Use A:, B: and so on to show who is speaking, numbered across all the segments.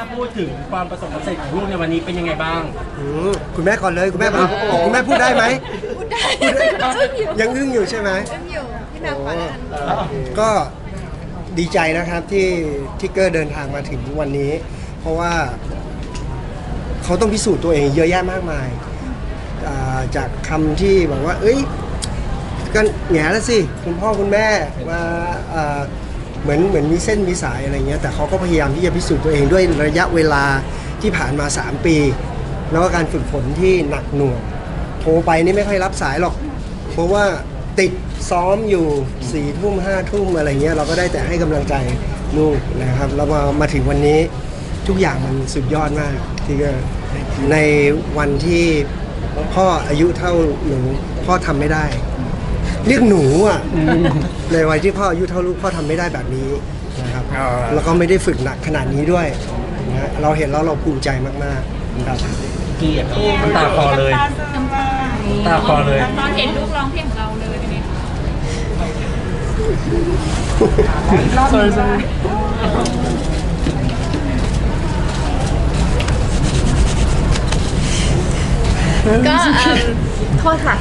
A: าพูดถึงความประสบความสำเร็จของลูกในวันนี้เป็นยังไงบ้าง
B: อืมคุณแม่ก่อนเลยคุณแม่บอกคุณแม่พูดได้ไหม
C: พูดได้
B: พูดได้
C: อึ้งอยู่
B: ยังอึ้งอยู่ใช่ไหม
C: อึ้งอยู่พี่แมวขอแล้วกัน
B: ก็ดีใจนะครับที่ทิกเกอร์เดินทางมาถึงวันนี้ เพราะว่าเขาต้องพิสูจน์ตัวเองเยอะแยะมากมายอ่าจากคำที่บอกว่า เอ้ยก็แง่แล้วสิ คุณพ่อคุณแม่มาอ่า เหมือนเหมือนมีเส้นมีสายอะไรเงี้ยแต่เขาก็พยายามที่จะพิสูจน์ตัวเองด้วยระยะเวลาที่ผ่านมา 3 ปี แล้วก็การฝึกฝนที่หนักหน่วงโทรไปนี่ไม่ค่อยรับสายหรอก เพราะว่าติดซ้อมอยู่สี่ทุ่มห้าทุ่มอะไรเงี้ยเราก็ได้แต่ให้กำลังใจลูกนะครับแล้วมามาถึงวันนี้ทุกอย่างมันสุดยอดมาก ที่ก็ในวันที่พ่ออายุเท่าหนูพ่อทำไม่ได้ เรียกหนูอะในวัยที่พ่ออายุเท่าลูกพ่อทำไม่ได้แบบนี้นะครับแล้วก็ไม่ได้ฝึกหนักขนาดนี้ด้วยนะฮะเราเห็นแล้วเราภูมิใจมากๆครับ
A: เกลียดน้ำตาคลอเลยน้ำตาคลอเลย
D: ตอนเห็นลูกร้องเพลงของเราเลยเป็นไงคะ
C: ก็เอิ่มโทษค่ะ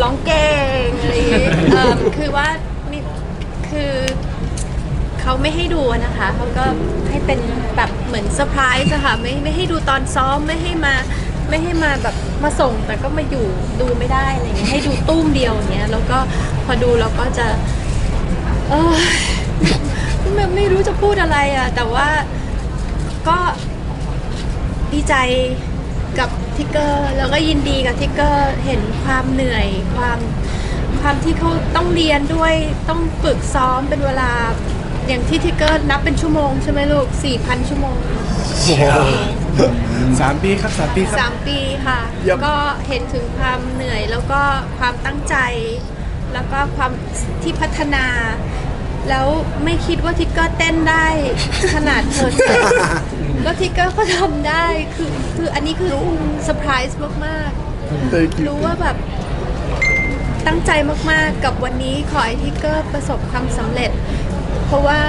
C: ร้องเก่งอะไรอย่างงี้เอิ่มคือว่ามีคือเขาไม่ให้ดูอะนะคะ เขาก็ให้เป็นแบบเหมือนเซอร์ไพรส์อะค่ะ ไม่ไม่ให้ดูตอนซ้อมไม่ให้มาไม่ให้มาแบบมาส่งแต่ก็มาอยู่ดูไม่ได้อะไรอย่างเงี้ยให้ดูตุ้มเดียวอย่างเงี้ยแล้วก็พอดูเราก็จะ เออ ไม่ไม่รู้จะพูดอะไรอะแต่ว่าก็ดีใจกับ ทิกเกอร์แล้วก็ยินดีกับทิกเกอร์เห็นความเหนื่อยความความที่เขาต้องเรียนด้วยต้องฝึกซ้อมเป็นเวลาอย่างที่ทิกเกอร์นับเป็นชั่วโมงใช่ไหมลูก 4,000 ชั่วโมง
E: สามปีครับสามปีครับ
C: สามปีค่ะ
E: ยับ
C: ก็เห็นถึงความเหนื่อยแล้วก็ความตั้งใจ แล้วก็ความที่พัฒนา แล้วไม่คิดว่าทิกเกอร์เต้นได้ขนาดเธอ แล้วทิกเกอร์ก็ทำได้คือคืออันนี้คือเซอร์ไพรส์มากๆ รู้ว่าแบบตั้งใจมากๆกับวันนี้ขอให้ทิกเกอร์ประสบความสำเร็จ เพราะว่า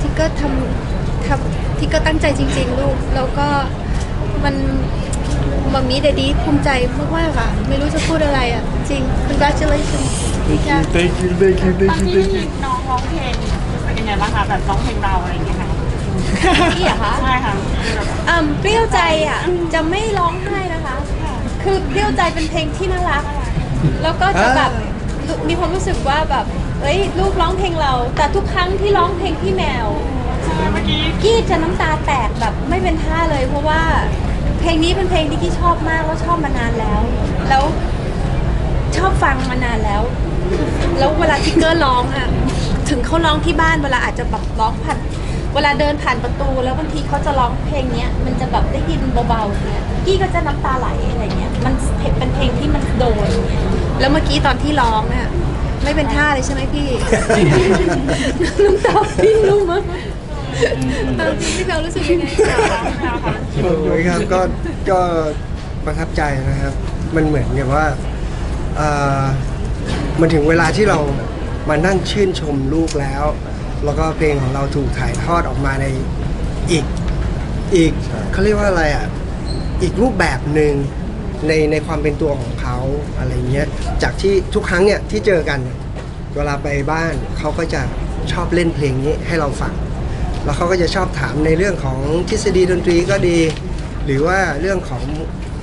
C: ทิกเกอร์ทำทำทิกเกอร์ตั้งใจจริง ๆ ลูก แล้วก็มันมัมมี่เดดี้ภูมิใจมากๆค่ะ ไม่รู้จะพูดอะไรอะจ ริง congratulations
E: thank you thank you thank you
D: ตอน
E: thank you
D: ที่
E: thank you
D: น้องร้องเพลงเป็นยังไงบ้างคะแบบร้องเพลงเราอะไรอย่างเงี้ยค่ะ
C: พี่เหรอคะ
D: ใช่ค่ะ
C: อ่าเปรี้ยวใจอะจะไม่ร้องไห้นะคะ คือเปรี้ยวใจเป็นเพลงที่น่ารัก แล้วก็จะแบบมีความรู้สึกว่าแบบเอ้ยลูกร้องเพลงเรา แต่ทุกครั้งที่ร้องเพลงพี่แมว
D: ใช่เมื่อกี้
C: กี้จะน้ำตาแตกแบบไม่เป็นท่าเลย เพราะว่าเพลงนี้เป็นเพลงที่กี้ชอบมากแล้วชอบมานานแล้ว แล้ว ชอบฟังมานานแล้ว แล้วเวลาทิกเกอร์ร้องอะถึงเขาร้องที่บ้านเวลาอาจจะแบบร้องผ่านเวลาเดินผ่านประตูแล้วบางทีเขาจะร้องเพลงเนี้ยมันจะแบบได้ยินเบาๆเนี่ยกี้ก็จะน้ำตาไหลอะไรเงี้ยมันเป็นเพลงที่มันโดนแล้วเมื่อกี้ตอนที่ร้องอะไม่เป็นท่าเลยใช่ไหมพี่ น้ำตาพี่รู้มั้ยเออพี่แพลรู้สึกยังไงคะ
B: ครับก็ก็ประทับใจนะครับ มันเหมือนกับว่า มันถึงเวลาที่เรามานั่งชื่นชมลูกแล้ว แล้วก็เพลงของเราถูกถ่ายทอดออกมาในอีกอีกเขาเรียกว่าอะไรอะอีกรูปแบบหนึ่งในในความเป็นตัวของเขาอะไรเงี้ยจากที่ทุกครั้งเนี่ยที่เจอกัน เวลาไปบ้านเขาก็จะชอบเล่นเพลงนี้ให้เราฟังแล้วเขาก็จะชอบถามในเรื่องของทฤษฎีดนตรีก็ดี หรือว่าเรื่องของ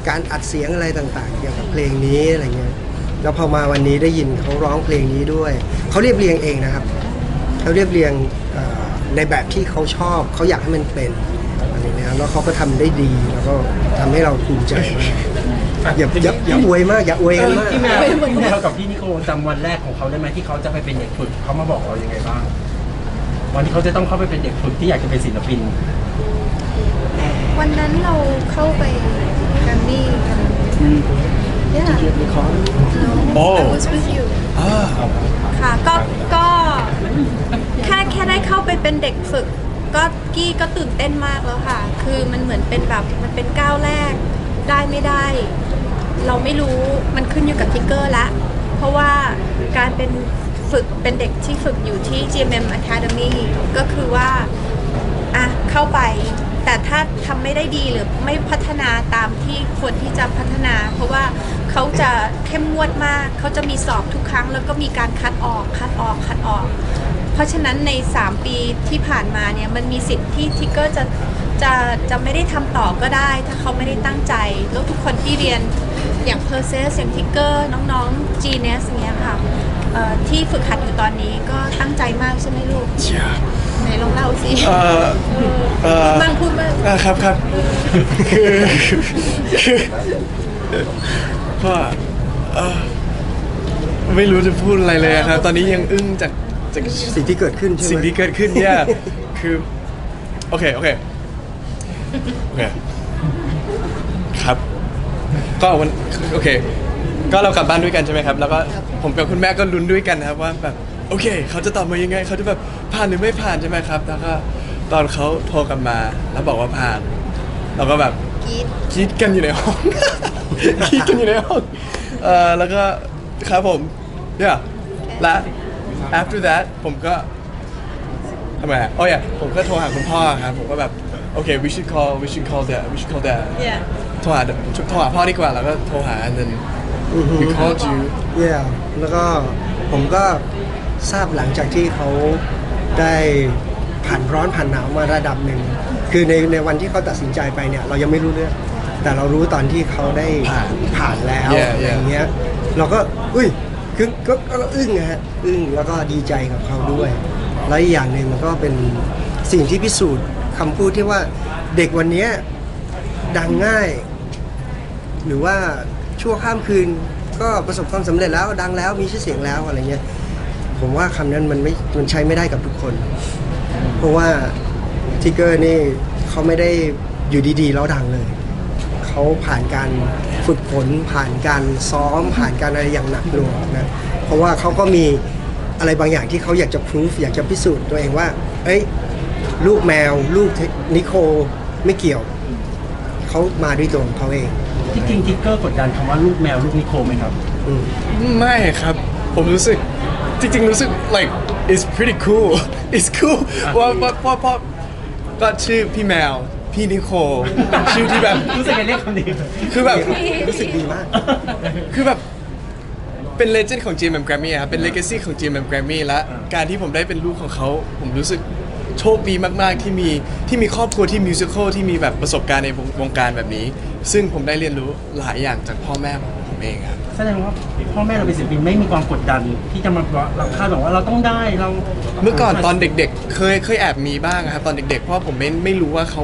B: การอัดเสียงอะไรต่างๆ เกี่ยวกับเพลงนี้อะไรเงี้ย แล้วพอมาวันนี้ได้ยินเขาร้องเพลงนี้ด้วย เขาเรียบเรียงเองนะครับ เขาเรียบเรียงเอ่อในแบบที่เขาชอบ เขาอยากให้มันเป็นอะไรเงี้ยแล้วเขาก็ทำได้ดี แล้วก็ทำให้เราภูมิใจมากอย่าอย่าอย่าอวยมากอย่าอวยกันมาก
A: พี่แมวพี่แมวกับพี่นิโคจำวันแรกของเขาได้ไหมที่เขาจะไปเป็นเด็กฝึกเขามาบอกเรายังไงบ้างวันที่เขาจะต้องเข้าไปเป็นเด็กฝึกที่อยากจะเป็นศิลปิน
C: วันนั้นเราเข้าไปแกรมมี่กัน Yeah. No, I was with you. ค่ะก็ก็แค่แค่ได้เข้าไปเป็นเด็กฝึก ก็กี้ก็ตื่นเต้นมากแล้วค่ะ คือมันเหมือนเป็นแบบมันเป็นก้าวแรกได้ไม่ได้ เราไม่รู้มันขึ้นอยู่กับทิกเกอร์ละ เพราะว่าการเป็นฝึกเป็นเด็กที่ฝึกอยู่ที่ GMM Academy ก็คือว่าอะเข้าไป ถ้าทำไม่ได้ดีหรือไม่พัฒนาตามที่ควรที่จะพัฒนา เพราะว่าเขาจะเข้มงวดมาก เขาจะมีสอบทุกครั้ง แล้วก็มีการคัดออกคัดออกคัดออก เพราะฉะนั้นใน 3 ปีที่ผ่านมาเนี่ยมันมีสิทธิ์ที่ทิกเกอร์จะจะจะไม่ได้ทำต่อก็ได้ ถ้าเขาไม่ได้ตั้งใจ แล้วทุกคนที่เรียนอย่างเพอร์เซสอย่างทิกเกอร์น้องๆ g n s เนี้ยค่ะเอ่อที่ฝึกหัดอยู่ตอนนี้ก็ตั้งใจมากใช่ไหมลูกไหนลองเล่าสิ
E: เอ่อ เอ่อ
C: บ้างพูดบ้าง
E: อ่าครับครับคือคือก็เอ่อไม่รู้จะพูดอะไรเลยอะครับ ตอนนี้ยังอึ้งจากจาก
B: สิ่งที่เกิดขึ้นใช่ไหม
E: สิ่งที่เกิดขึ้นเนี่ย คือ โอเค โอเค โอเค ครับ ก็วัน โอเค ก็เรากลับบ้านด้วยกันใช่ไหมครับ แล้วก็ผมกับคุณแม่ก็ลุ้นด้วยกันนะครับว่าแบบ โอเค เขาจะตอบมายังไง เขาจะแบบผ่านหรือไม่ผ่านใช่ไหมครับ แล้วก็ ตอนเขาโทรกลับมา แล้วบอกว่าผ่าน เราก็แบบ
C: กรีด
E: คิดกันอยู่ในห้อง คิดกันอยู่ในห้องเอ่อแล้วก็ครับผมเนี่ยและ after that ผมก็ทำไมอะอ๋ออย่าผมก็โทรหาคุณพ่อครับ ผมก็แบบ โอเค we should call we should call dad we should call dad
C: เนี่ย
E: โทรหาโทรหาพ่อดีกว่า แล้วก็โทรหา and then we called you
B: yeah แล้วก็ผมก็ทราบหลังจากที่เขาได้ ผ่านร้อนผ่านหนาวมาระดับหนึ่ง คือในในวันที่เขาตัดสินใจไปเนี่ยเรายังไม่รู้เรื่อง แต่เรารู้ตอนที่เขาได้
E: ผ่าน
B: ผ่านแล้ว
E: Yeah,
B: อะไร
E: yeah.
B: อย่างเงี้ยเราก็อุ้ยคือก็ก็ก็อึ้งนะฮะอึ้งแล้วก็ดีใจกับเขาด้วยแล้วอีกอย่างหนึ่งมันก็เป็นสิ่งที่พิสูจน์คำพูดที่ว่าเด็กวันเนี้ยดังง่าย หรือว่าชั่วข้ามคืนก็ประสบความสำเร็จแล้วดังแล้วมีชื่อเสียงแล้วอะไรเงี้ย ผมว่าคำนั้นมันไม่ มันใช้ไม่ได้กับทุกคน เพราะว่าทิกเกอร์นี่เขาไม่ได้อยู่ดีๆแล้วดังเลย เขาผ่านการฝึกฝนผ่านการซ้อมผ่านการอะไรอย่างหนักหน่วงนะเพราะว่าเขาก็มีอะไรบางอย่างที่เขาอยากจะพิสูจอยากจะพิสูจน์ตัวเองว่า เอ้ยลูกแมว ลูกนิโคไม่เกี่ยวเขามาด้วยตัวของเขาเอง
A: ที่จริงทิกเกอร์กดดันคำว่าลูกแมวลูกนิโคไหมครับ
B: อืม
E: ไม่ครับ ผมรู้สึก จริงๆรู้สึก like it's pretty cool it's cool ว่าว่าเพราะเพราะก็ชื่อพี่แมว พี่นิโคชื่อที่แบบ
A: รู้สึกไงเรียกคำนี้
E: คือแบบ
B: รู้สึกดีมาก
E: คือแบบ เป็นเลเจนด์ของ GMM Grammy อะครับ เป็นเลก a ซีของ GMM Grammy และการที่ผมได้เป็นลูกของเขา ผมรู้สึกโชคดีมากๆ ที่มีที่มีครอบครัวที่มิวสิควลที่มีแบบประสบการณ์ในวงวงการแบบนี้ ซึ่งผมได้เรียนรู้หลายอย่างจากพ่อแม่ของผมเองครับ
A: แสดงว่าพ่อแม่เราเป็นศิลปินไม่มีความกดดัน ที่จะมาบอกเราคาดหวังว่าเราต้องได้เรา
E: เมื่อก่อนตอนเด็ก ๆ เคยเคยแอบมีบ้างอะครับตอนเด็ก ๆ เพราะว่าผมไม่ไม่รู้ว่าเขา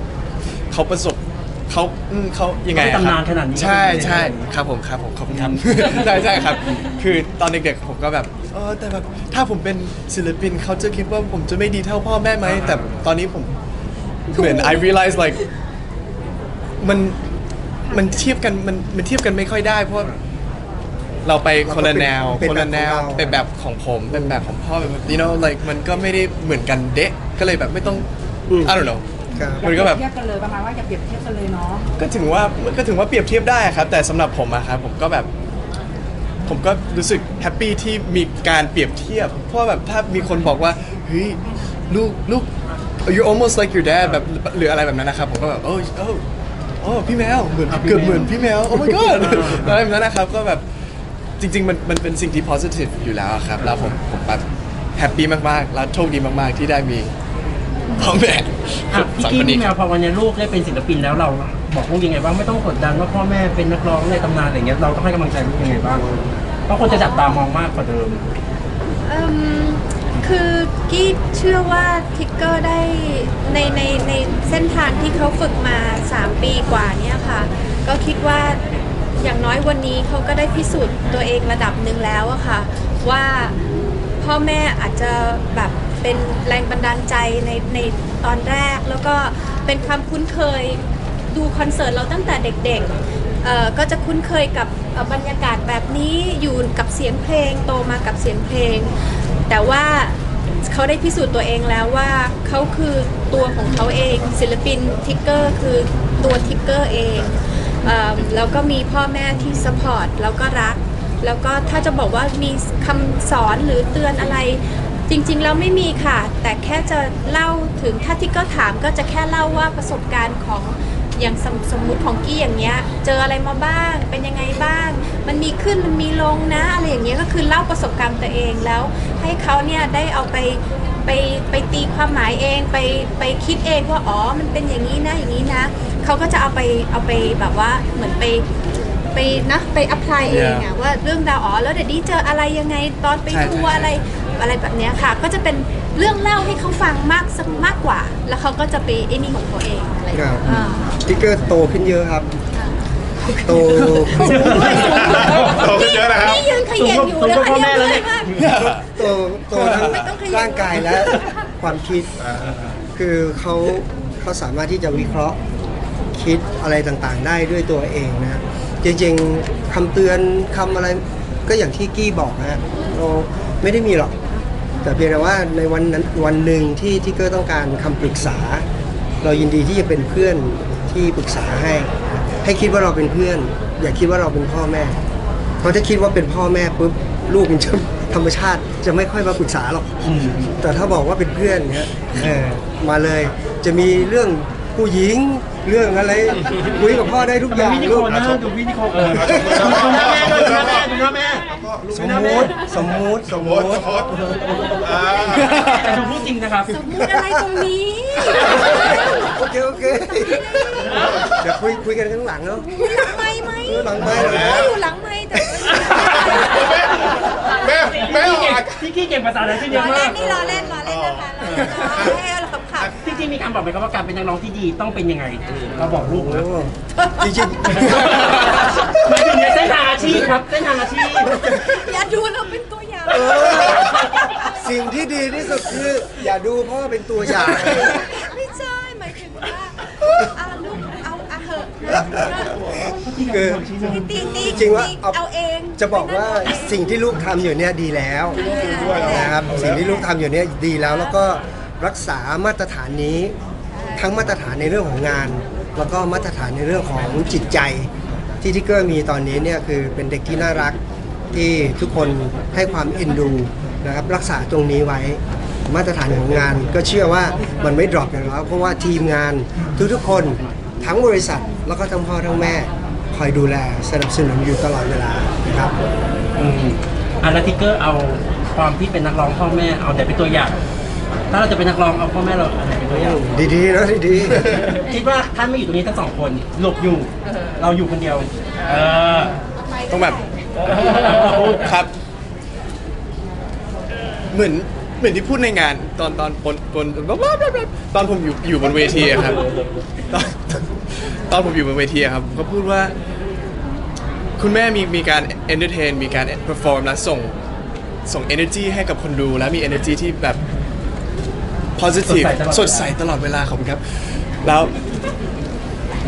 E: เขาประสบเขาอืมเขายังไงอะค
A: ตำ
E: รั
A: นาน
E: บ
A: ขนาดนี้
E: ใช่ใช่ครับผมครับผมขอบคุณครับ ใช่ใช่ครับ คือตอนเด็กๆผมก็แบบเออแต่แบบถ้าผมเป็นศิลปินเขาจะคิดว่าผมจะไม่ดีเท่าพ่อแม่ไหมแต่ตอนนี้ผมเหมือน I realize like มันมันเทียบกันมันมันเทียบกันไม่ค่อยได้เพราะ เราไปคนละแนว
B: เป็น
E: คนละแนว
B: เป็น
E: เป็น
B: แบบ
E: แบบของผมเป็นแบบของพ่อแบบ you know like มันก็ไม่ได้เหมือนกันเดะก็เลยแบบไม่ต้อง
B: อืม
E: I don't know
B: ครับ
E: มันก็แบบ
D: เทียบกันเลยประมาณว่าอย่าเปรียบเทียบกันเลยเนาะ
E: ก็ถึงว่าก็ถึงว่าเปรียบเทียบได้ครับ แต่สำหรับผมอะครับผมก็แบบ ผมก็รู้สึกแฮปปี้ที่มีการเปรียบเทียบ เพราะว่าแบบถ้ามีคนบอกว่าเฮ้ยลูกลูก you're almost like your dad แบบหรืออะไรแบบนั้นนะครับผมก็แบบโอ้โอ้โอ้พี่แมวเหมือนเกือบเหมือนพี่แมว oh my god อะไรแบบนั้นนะครับก็แบบ จริงๆมันมันเป็นสิ่งที่ positive อยู่แล้วอะครับ แล้วผมผมแบบแฮปปี้มากๆ แล้วโชคดีมากๆ ที่ได้มีพ่อแม่
A: อะพี่
E: สอง
A: กี้
E: คนนี้
A: พี่แมวพอวันนี้ลูกได้เป็นศิลปินแล้วเราบอกลูกยังไงบ้างไม่ต้องกดดันว่าพ่อแม่เป็นนักร้องในตำนานอะไรเงี้ยเราต้องให้กำลังใจลูกยังไงบ้างเพราะคนจะจับตามองมากกว่าเดิม
C: เอิ่มคือกี้เชื่อว่าทิกเกอร์ได้ในในในเส้นทางที่เขาฝึกมา 3 ปีกว่าเนี่ยค่ะ ก็คิดว่า อย่างน้อยวันนี้เขาก็ได้พิสูจน์ตัวเองระดับหนึ่งแล้วอะค่ะ ว่าพ่อแม่อาจจะแบบเป็นแรงบันดาลใจในในตอนแรก แล้วก็เป็นความคุ้นเคยดูคอนเสิร์ตเราตั้งแต่เด็กๆก็จะคุ้นเคยกับบรรยากาศแบบนี้อยู่กับเสียงเพลงโตมากับเสียงเพลง แต่ว่าเขาได้พิสูจน์ตัวเองแล้วว่าเขาคือตัวของเขาเองศิลปินทิกเกอร์คือตัวทิกเกอร์เอง แล้วก็มีพ่อแม่ที่สปอร์ตแล้วก็รัก แล้วก็ถ้าจะบอกว่ามีคำสอนหรือเตือนอะไร จริงๆแล้วไม่มีค่ะ แต่แค่จะเล่าถึงถ้าที่ก็ถามก็จะแค่เล่าว่าประสบการณ์ของอย่างสมสมมุติของกี้อย่างเงี้ย เจออะไรมาบ้าง เป็นยังไงบ้าง มันมีขึ้นมันมีลงนะอะไรอย่างเงี้ยก็คือเล่าประสบการณ์ตัวเองแล้ว ให้เขาเนี่ยได้เอาไปไปไปตีความหมายเองไปไปคิดเองว่าอ๋อมันเป็นอย่างนี้นะอย่างนี้นะ เขาก็จะเอาไปเอาไปแบบว่าเหมือนไปไปนะไปอัพพลายเองอะว่าเรื่องราวอ๋อแล้วเดี๋ยวนี้เจออะไรยังไงตอนไป
E: ใช่
C: ทัวร์
E: ใช่
C: อะไรอะไรแบบเนี้ยค่ะ ก็จะเป็นเรื่องเล่าให้เขาฟังมากสักมากกว่า แล้วเขาก็จะไปไอ้นี่ของตัวเองอะไรอย่าง
B: ครั
C: เงี้
B: บ
C: ยอ่า
B: ทิกเกอร์โตขึ้นเยอะครับ โต
F: โตขึ้นเยอะนะครับ
C: นี่ยืนเขยงอยู่แล้วอันเนี้ยเลยมาก
B: โตโตทั้ง
C: ไม่ต้องขยัน
B: ร่างกายและความคิด คือเขาเขาสามารถที่จะวิเคราะห์ คิดอะไรต่างๆ ได้ด้วยตัวเองนะจริงๆคำเตือนคำอะไรก็อย่างที่กี้บอกนะฮะเราไม่ได้มีหรอก แต่เพียงแต่ว่าในวันนั้นวันหนึ่งที่ที่เกอร์ต้องการคำปรึกษา เรายินดีที่จะเป็นเพื่อนที่ปรึกษาให้ ให้คิดว่าเราเป็นเพื่อน อย่าคิดว่าเราเป็นพ่อแม่ เพราะถ้าคิดว่าเป็นพ่อแม่ปุ๊บลูกมันจะธรรมชาติจะไม่ค่อยมาปรึกษาหรอก แต่ถ้าบอกว่าเป็นเพื่อนเนี้ยเออมาเลยจะมีเรื่อง ผู้หญิงเรื่องอะไรคุยกับพ่อได้ทุกอย่าง
A: วินิ
B: ลู
A: โค
B: ก
A: นะดูวินิโคเออดูหน้าแม่ด้วยดูหน้าแม่ดูหน้าแม่
B: สมมติสมมติสมม
F: โอ๊ต
B: ติ
F: โอ๊ตอ่า
A: แต่ดูพูดจริงนะครับ
C: สมมุติอะไรตรงนี้
B: โอเคโอเคเดี๋ยวคุยคุยกันข้างหลังเนาะ
C: หลังไม้ไหม
B: เออหลังไมค์
C: เอออยู่หลังไม้แต่
F: แม่แม่
A: พี่
F: อ
A: เก่ง
F: อก
A: พี่กี้เก่งภาษาอะไรที่เย
C: ร
A: อะ
C: อเล่
A: มานก
C: นี่รอเล่นรอเล่นนะคะรอเล่น รอให้เราขำๆ
A: จริงๆมีการบอกไหมครับว่าการเป็นนักร้องที่ดีต้องเป็นยังไงเราบอกลูก
B: โอ้
A: นะ
B: จริง
A: หมายถึงในเส้นทางอาชีพครับเส้นทางอาชีพ
C: อย่าดูเราเป็นตัวอย่าง
B: ๆเออสิ่งที่ดีที่สุดคือ อย่าดูพ่อเป็นตัวอย่าง
C: ไม่ใช่หมายถึงว่าเอาลูกเอาเอาเหอะ
B: คือ
C: ตีตี
B: จริงๆว่าเอา
C: เอาเอง
B: จะบอกว่าสิ่งที่ลูกทำอยู่เนี่ยดีแล้วนะครับสิ่งที่ลูกทำอยู่เนี่ยดีแล้วแล้วก็ รักษามาตรฐานนี้ ทั้งมาตรฐานในเรื่องของงาน แล้วก็มาตรฐานในเรื่องของจิตใจ ที่ทิกเกอร์มีตอนนี้เนี่ยคือเป็นเด็กที่น่ารักที่ทุกคนให้ความเอ็นดูนะครับรักษาตรงนี้ไว้มาตรฐานของงาน ก็เชื่อว่ามันไม่ดรอปอย่างแล้วเพราะว่าทีมงานทุกๆคนทั้งบริษัทแล้วก็ทั้งพ่อทั้งแม่ คอยดูแลสนับสนุนอยู่ตลอดเวลานะครับ
A: อืมอะแล้วทิเกอร์เอาความที่เป็นนักร้องพ่อแม่เอาแต่เป็นตัวอย่าง ถ้าเราจะเป็นนักร้องเอาพ่อแม่เราอะไรเป็นตัวอย่าง
B: ดีๆนะดี
A: คิดว่าท่านไม่อยู่ตรงนี้ทั้งสองคนหลบอยู่เราอยู่คนเดียวเออ
E: ต้องแบบ ครับ เหมือนเหมือนที่พูดในงานตอนตอนบนบนตอนผมอยู่อยู่บนเวทีอะครับตอนตอนผมอยู่บนเวทีอะครับผมก็พูดว่า คุณแม่มีมีการ entertain มีการ perform และส่งส่ง energy ให้กับคนดู แล้วมี energy ที่แบบ positive สดใส ตลอดเวลาขอบคุณครับ แล้ว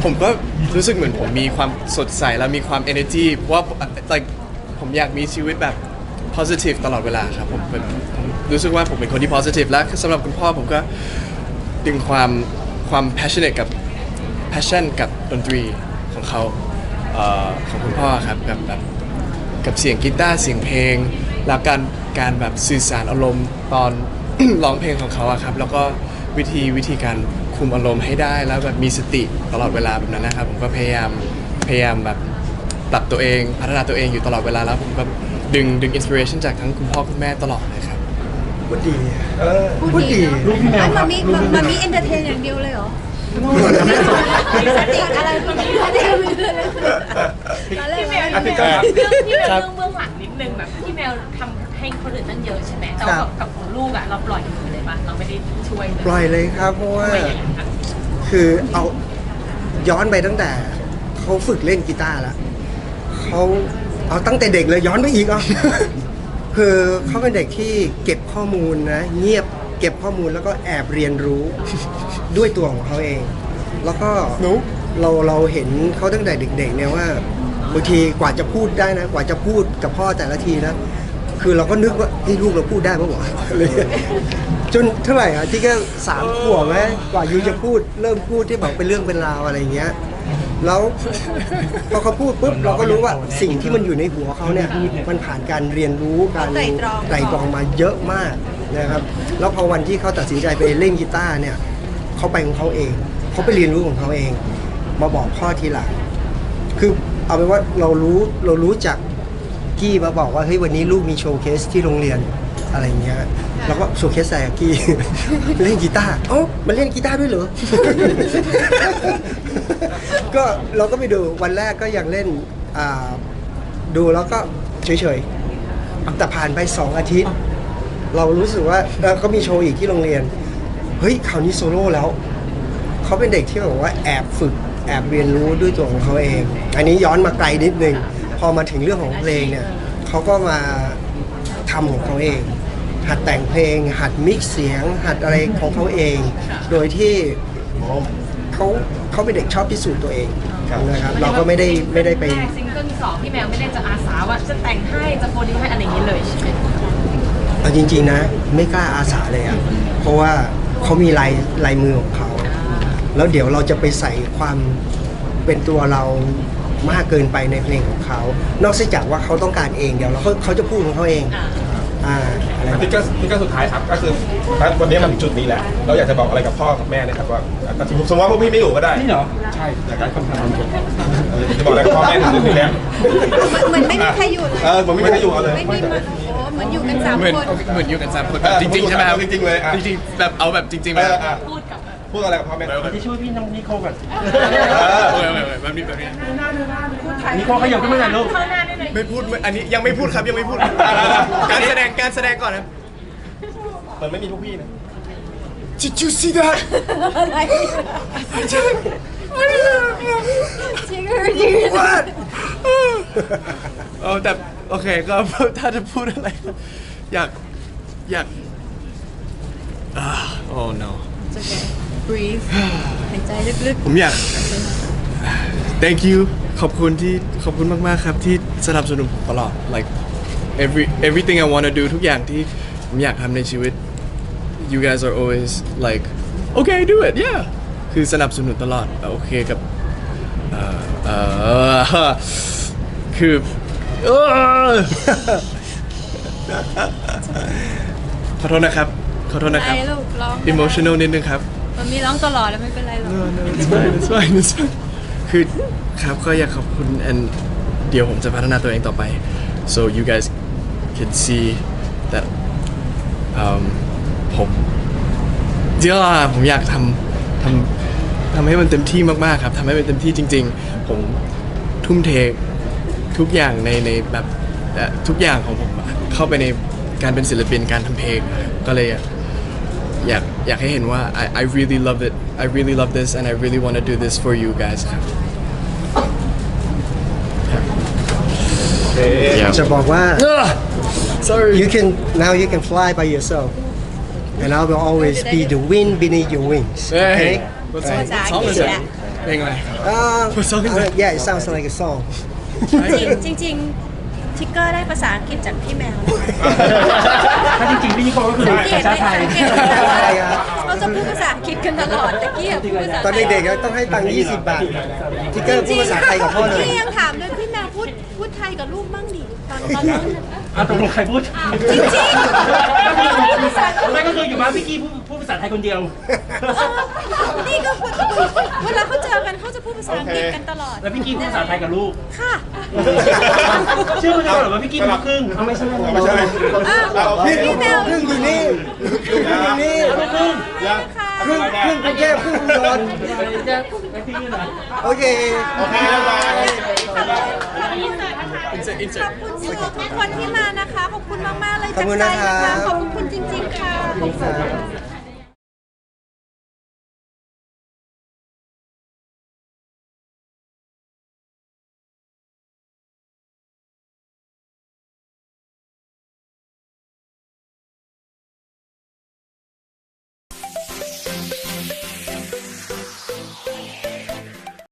E: ผมก็รู้สึกเหมือนผมมีความสดใสแล้วมีความ energy เพราะว่า like ผมอยากมีชีวิตแบบ positive ตลอดเวลาครับผมเป็นผมรู้สึกว่าผมเป็นคนที่ positive และสำหรับคุณพ่อผมก็ดึงความความ passionate กับ passion กับดนตรีของเขาเอ่อของคุณพ่อครับกับแบบ กับเสียงกีตาร์เสียงเพลง แล้วการการแบบสื่อสารอารมณ์ตอน ร้องเพลงของเขาอะครับ แล้วก็วิธีวิธีการคุมอารมณ์ให้ได้แล้วแบบมีสติตลอดเวลาแบบนั้นนะครับ ผมก็พยายามพยายามแบบปรับตัวเองพัฒนาตัวเองอยู่ตลอดเวลาแล้วผมก็ดึงดึงอินสปิเรชันจากทั้งคุณพ่อคุณแม่ตลอดเลยครับ
B: ๆพูดดีเออพูดดี
A: ลูกพี่แมวค
C: มั
A: รับ
C: มี
A: ลูกพี่แม
C: มัน
A: ว
C: มีเอนเตอร์เทนอย่างเดียวเลยเหรอมีสติอะไรมันมีสติมีเลยอะไร
D: พี่แมว
C: อะไร
D: พี่แมวเรื่องพี่แมว
E: ครับ
D: เรื่องเบื้องหลังนิดนึงแบบพี่แมวทำให้คนอื่นตั้งเยอะใช่ไหมแต่
B: ครั
D: ว่า
B: บ
D: กับของ ลูกอะเราปล่อยมือเลยปะเราไม่ได้ช่วยเลย
B: ปล่อยเลยครับเพราะว่า
D: ไม่อย่างนั้นค่ะ
B: คือเอาย้อนไปตั้งแต่เขาฝึกเล่นกีตาร์แล้วเขาเอาตั้งแต่เด็กเลยย้อนไปอีกอะ คือเขาเป็นเด็กที่เก็บข้อมูลนะเงียบเก็บข้อมูลแล้วก็แอบเรียนรู้ ด้วยตัวของเขาเอง แล้วก็เราเราเห็นเขาตั้งแต่เด็กๆเนี่ยว่าบางทีกว่าจะพูดได้นะ กว่าจะพูดกับพ่อแต่ละทีนะ คือเราก็นึกว่าไอ้ลูกเราพูดได้ปะวะอะไรจนเท่าไหร่อะที่ก็สามขวบไหมกว่ายูจะพูดเริ่มพูดที่บอกเป็นเรื่องเป็นราวอะไรเงี้ย แล้วพอเขาพูดปุ๊บเราก็รู้ว่าสิ่งที่มันอยู่ในหัวเขาเนี่ยมันผ่านการเรียนรู้การ
C: ไตร่ตรอง
B: ไตรตรองมาเยอะมากนะครับ แล้วพอวันที่เขาตัดสินใจไปเล่นกีตาร์เนี่ยเขาไปของเขาเองเขาไปเรียนรู้ของเขาเอง มาบอกพ่อทีหลังคือเอาเป็นว่าเรารู้เรารู้จัก กี้มาบอกว่าเฮ้ยวันนี้ลูกมีโชว์เคสที่โรงเรียนอะไรเงี้ยเราก็โชว์เคสใส่กี้ เล่นกีตาร์เอ้มันเล่นกีตาร์ด้วยเหรอ ก็เราก็ไปดูวันแรกก็ยังเล่นดูแล้วก็เฉยๆแต่ผ่านไปสองอาทิตย์ เรารู้สึกว่าเออเขามีโชว์อีกที่โรงเรียน เฮ้ยคราวนี้โซโล่แล้วเขาเป็นเด็กที่แบบว่าแอบฝึกแอบเรียนรู้ด้วยตัวของเขาเอง อันนี้ย้อนมาไกลนิดนึง พอมาถึงเรื่องของเพลงเนี่ยเขาก็มาทำของเขาเอง หัดแต่งเพลง หัดมิกซ์เสียง หัดอะไรของเขาเอง โดยที่เขาเขาเป็นเด็กชอบพิสูจน์ตัวเองนะครับเราก็ไม่ได้ไม่ได้ไป
D: แรกซิงเกิลสองพี่แมวไม่ได้จะอาสาว่าจะแต่งให้จะโปรดิวให้อะไรอย่างนี้เลยใช่ไหม
B: เอาจริง ๆ นะ ไม่กล้าอาสาเลยอะเพราะว่าเขามีลายลายมือของเขาแล้วเดี๋ยวเราจะไปใส่ความเป็นตัวเรา มากเกินไปในเพลงของเขา นอกจากว่าเขาต้องการเองเดี๋ยวเราเขาเขาจะพูดของเขาเองอ่าอะไรแบบ
F: ที่
B: นี้
F: ก็ที่ก็สุดท้ายครับก็คือวันนี้มันถึงจุดนี้แหละ เราอยากจะบอกอะไรกับพ่อกับแม่นะครับว่าอะสมมติว่าพวกพี่ไม่อยู่ก็ได้
A: นี่เหรอ
F: ใช่อยากได้คำถามเออจะบอกอะไรกับพ่อแม่ถึงจุดนี้แล้ว
C: เหมือนไม่มีใครอยู่เลย
F: เออผมไม่มีใครอยู่เอาเลย
C: ไม่มีมาโอ้เหมือนอยู่กันสาม
E: เหมือน
C: คน
E: เหมือนอยู่กันสามคน
F: เออ
E: จริงๆใช่ไหมครับ
F: จริงๆเลยอะ
E: จริงๆแบบเอาแบบจริงๆไหม
F: เอ
E: ค
F: อ
E: รับ
F: อะ
D: พูดกับ
F: พูดอะไรกับพ่อแม่
A: ที่ช่วยพี่น้องนิโคก่อน
E: โอ้ยโอ้ยโอ้ยแบบนี้แบบนี้
A: นิโคขยับขึ้นมาหน่อยลูก
D: เข้าหน้าได้เลย
E: ไม่พูดไม่อันนี้ยังไม่พูดครับยังไม่พูดการแสดงการแสดงก่อนนะ
F: มันไม่มีพวกพี่นะ
E: Did you see that
C: อะไรจริงหรือจริง
B: What
E: เออแต่โอเคก็ถ้าจะพูดอะไรก็อยากอยากอ่า oh no
C: breathe หายใจลึก
E: ผมอยาก thank you ขอบคุณที่ขอบคุณมาก ๆ ครับ ที่สนับสนุนผมตลอด like every everything I want to do ทุกอย่างที่ผมอยากทำในชีวิต you guys are always like okay do it yeah คือสนับสนุนตลอดโอเคกับเอ่อเอ่อคือเอ่อขอโทษนะครับ ขอโทษ
C: ๆ
E: นะครับ
C: ไอ้ลูกร้อง
E: emotional นิดนึงครับ
C: มันมีร้องตลอดแล้วไม่เป็นไรหรอก
E: no no it's fine it's fine it's fine คือครับก็อยากขอบคุณ and เดี๋ยวผมจะพัฒนาตัวเองต่อไป so you guys can see that um ผมเดี๋ยวอะผมอยากทำทำทำให้มันเต็มที่มากๆครับทำให้มันเต็มที่จริง ๆ ผมทุ่มเททุกอย่างในในแบบเอ่อทุกอย่างของผมอะเข้าไปในการเป็นศิลปินการทำเพลงก็เลยอยาก อยากอยากให้เห็นว่า I I really love it I really love this and I really want to do this for you guys ครับ Yeah.
B: จะบอกว่า
E: sorry
B: you can now you can fly by yourself and I will always be the wind beneath your wings okay
E: Hey what song what song is that เพลงอะไร
B: Uh,
E: What song is that?
B: yeah it sounds like a song
C: จริงจริงๆ ทิกเกอร์ได้ภาษาอังกฤษจากพี่แมวนะคะ
A: ถ้าจริงๆพี่นิโคก็คือ
C: สังเกต
A: ภา
C: ไหม
A: ษาไทย
C: สังเกตไหมเขาจะพูดภาษาอังกฤษกันตลอดตะกี้อะพูดภาษา
B: ตอนเด็กๆก็ต้องให้ตังค์20 บาททิกเกอร์พูดภาษาไทยกับพ่อเลย
C: พี่ยังถามเลยพี่แมว พูดพูดไทยกับลูกบ้างดิตอนตอนนั้นน่ะ
A: อะตกลงใครพูด
C: จริงๆภาษา
A: ไม่ก็คืออยู่บ้านพี่กี้พูดพูดภาษาไทยคนเดียว
C: นี่ก็พูดเวลาเขาเจอกันเขาจะพูดภาษาอังกฤษกันตลอด
A: แล้วพี่กี้พูดภาษาไทยกับลูก
C: ค่ะ
A: เชื่อไหมเหรอว่าพี่กี้เป็นลูกครึ่งเอาไม่ใช่
F: ไม่ใช่
C: อ้าว
B: พี่
C: พี่แมว
B: ครึ่งอยู่นี่ครึ่งอยู่นี่
A: ลูกครึ่ง
C: ค่ะ
B: ครึ่งครึ่งกรุงเทพครึ่งอุดร
A: แล้วพี่นี่นะ
B: โอเค
F: โอเคบ๊ายบาย
E: insert
C: ข
E: insert
C: อบคุณทุกคนที่มานะคะ ขอบคุณมากๆเลย
B: ขอบ
C: จาก
B: คุณ
C: ใจ
B: นะ
C: นะคะ
B: ครับ
C: ขอบคุณจริง ๆ ค่ะ ขอบคุณค่ะ